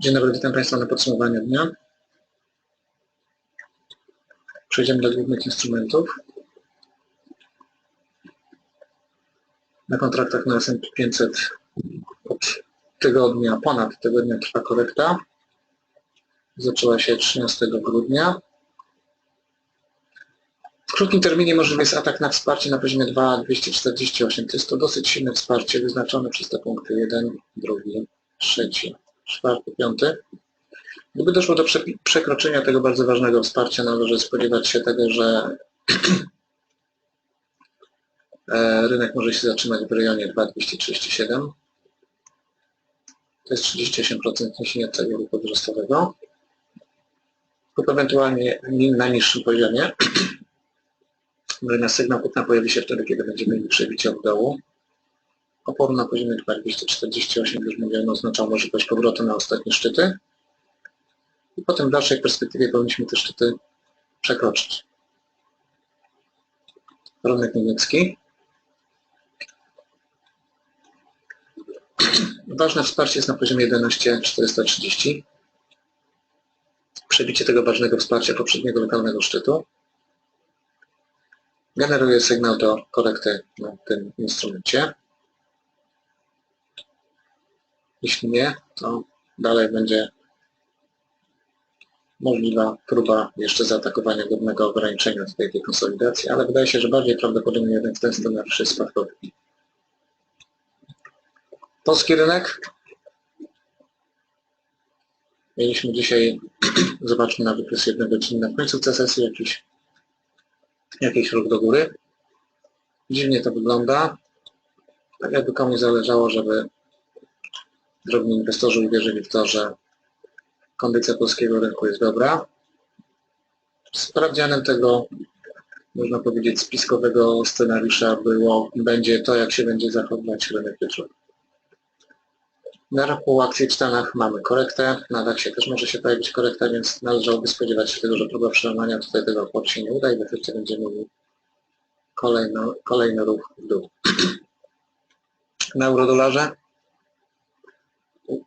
Dzień dobry, witam Państwa na podsumowaniu dnia. Przejdziemy do głównych instrumentów. Na kontraktach na S&P 500 od tygodnia, ponad tygodnia trwa korekta. Zaczęła się 13 grudnia. W krótkim terminie możliwy jest atak na wsparcie na poziomie 2,248. To jest to dosyć silne wsparcie wyznaczone przez te punkty 1, 2, 3, 4, 5. Gdyby doszło do prze- przekroczenia tego bardzo ważnego wsparcia, należy spodziewać się tego, że e, rynek może się zatrzymać w rejonie 2,237. To jest 38% niesienia celu ruchu wzrostowego lub ewentualnie ni- na niższym poziomie. Natomiast sygnał kupna pojawi się wtedy, kiedy będziemy mieli przebicie od dołu. Opór na poziomie 248 już mówiono oznaczał możliwość powrotu na ostatnie szczyty. I potem w dalszej perspektywie powinniśmy te szczyty przekroczyć. Rynek niemiecki. Ważne wsparcie jest na poziomie 11,430. Przebicie tego ważnego wsparcia poprzedniego lokalnego szczytu generuje sygnał do korekty na tym instrumencie. Jeśli nie, to dalej będzie możliwa próba jeszcze zaatakowania godnego ograniczenia tutaj tej konsolidacji, ale wydaje się, że bardziej prawdopodobnie jednak ten scenariusz jest spadkowy. Polski rynek. Mieliśmy dzisiaj, zobaczmy na wykres jednego dnia w końcówce sesji jakiś, jakiś ruch do góry. Dziwnie to wygląda. Tak jakby komuś zależało, żeby drobni inwestorzy uwierzyli w to, że kondycja polskiego rynku jest dobra. Sprawdzianem tego, można powiedzieć, spiskowego scenariusza było, będzie to, jak się będzie zachowywać rynek jutrzejszy. Na rynku akcji w Stanach mamy korektę, na DAX też może się pojawić korekta, więc należałoby spodziewać się tego, że próba przełamania tutaj tego oporu się nie uda i w efekcie będziemy mieli kolejny, kolejny ruch w dół. Na eurodolarze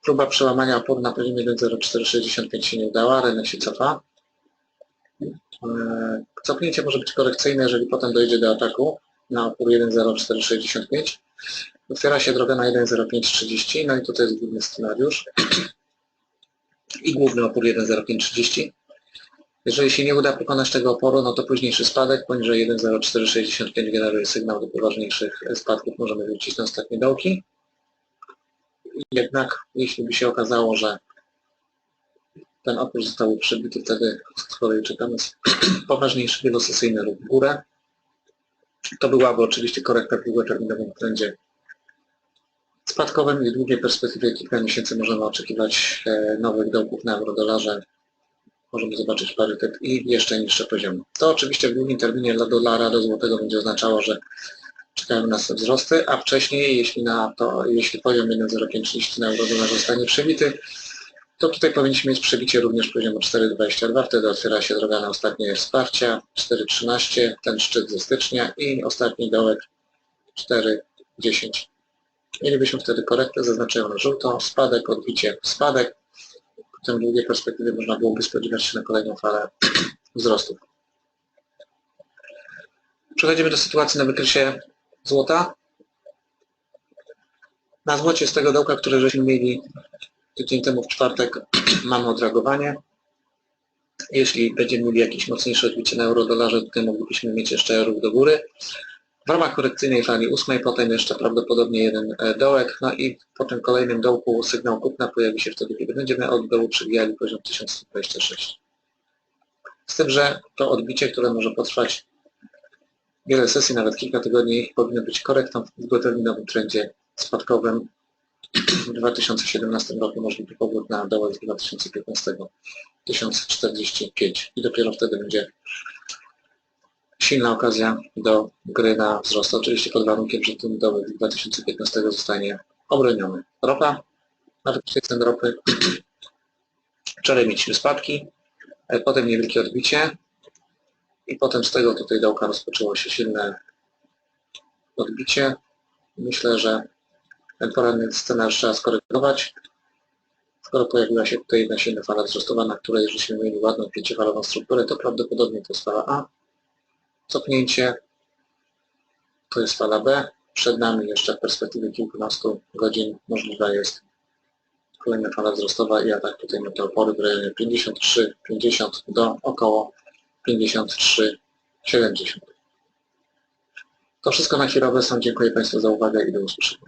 próba przełamania oporu na poziomie 1.0465 się nie udała, rynek się cofa. Eee, Cofnięcie może być korekcyjne, jeżeli potem dojdzie do ataku na opór 1.0465. Otwiera się droga na 1.0530, no i tutaj jest główny scenariusz i główny opór 1.0530. Jeżeli się nie uda pokonać tego oporu, no to późniejszy spadek poniżej 1.0465 generuje sygnał do poważniejszych spadków, możemy wrócić na ostatnie dołki. Jednak jeśli by się okazało, że ten opór został przebity, wtedy z kolei czekamy poważniejszy wielosesyjny ruch w górę. To byłaby oczywiście korekta w długoterminowym trendzie spadkowym i w długiej perspektywie kilka miesięcy możemy oczekiwać e, nowych dołków na eurodolarze. Możemy zobaczyć parytet i jeszcze niższe poziomy. To oczywiście w długim terminie dla dolara do złotego będzie oznaczało, że czekają nas wzrosty, a wcześniej, jeśli, na to, jeśli poziom 1,0530 na eurodolarze zostanie przebity, to tutaj powinniśmy mieć przebicie również poziomu 4,22, wtedy otwiera się droga na ostatnie wsparcia, 4,13, ten szczyt ze stycznia i ostatni dołek 4,10. Mielibyśmy wtedy korektę zaznaczoną na żółto, spadek, odbicie, spadek. Potem w długiej perspektywie można byłoby spodziewać się na kolejną falę wzrostów. Przechodzimy do sytuacji na wykresie złota. Na złocie z tego dołka, które żeśmy mieli tydzień temu w czwartek, mamy odreagowanie. Jeśli będziemy mieli jakieś mocniejsze odbicie na euro-dolarze, tutaj moglibyśmy mieć jeszcze ruch do góry. W ramach korekcyjnej fali ósmej, potem jeszcze prawdopodobnie jeden e, dołek, no i po tym kolejnym dołku sygnał kupna pojawi się wtedy, kiedy będziemy od dołu przybijali poziom 1126. Z tym, że to odbicie, które może potrwać wiele sesji, nawet kilka tygodni, powinno być korektą w długoterminowym trendzie spadkowym. W 2017 roku możliwy powrót na dołek z 2015 1045 i dopiero wtedy będzie silna okazja do gry na wzrost. Oczywiście pod warunkiem, że ten dołek 2015 zostanie obroniony. Ropa, nawet cen ropy. Wczoraj mieliśmy spadki, potem niewielkie odbicie i potem z tego tutaj dołka rozpoczęło się silne odbicie. Myślę, że ten poranny scenariusz trzeba skorygować. Skoro pojawiła się tutaj nasienna fala wzrostowa, na której żeśmy mieli ładną pięciofalową strukturę, to prawdopodobnie to jest fala A. Cofnięcie. To jest fala B. Przed nami jeszcze w perspektywie kilkunastu godzin możliwa jest kolejna fala wzrostowa i atak tutaj na te opory w rejonie 53-50 do około 53-70. To wszystko na chwilę obecną. Dziękuję Państwu za uwagę i do usłyszenia.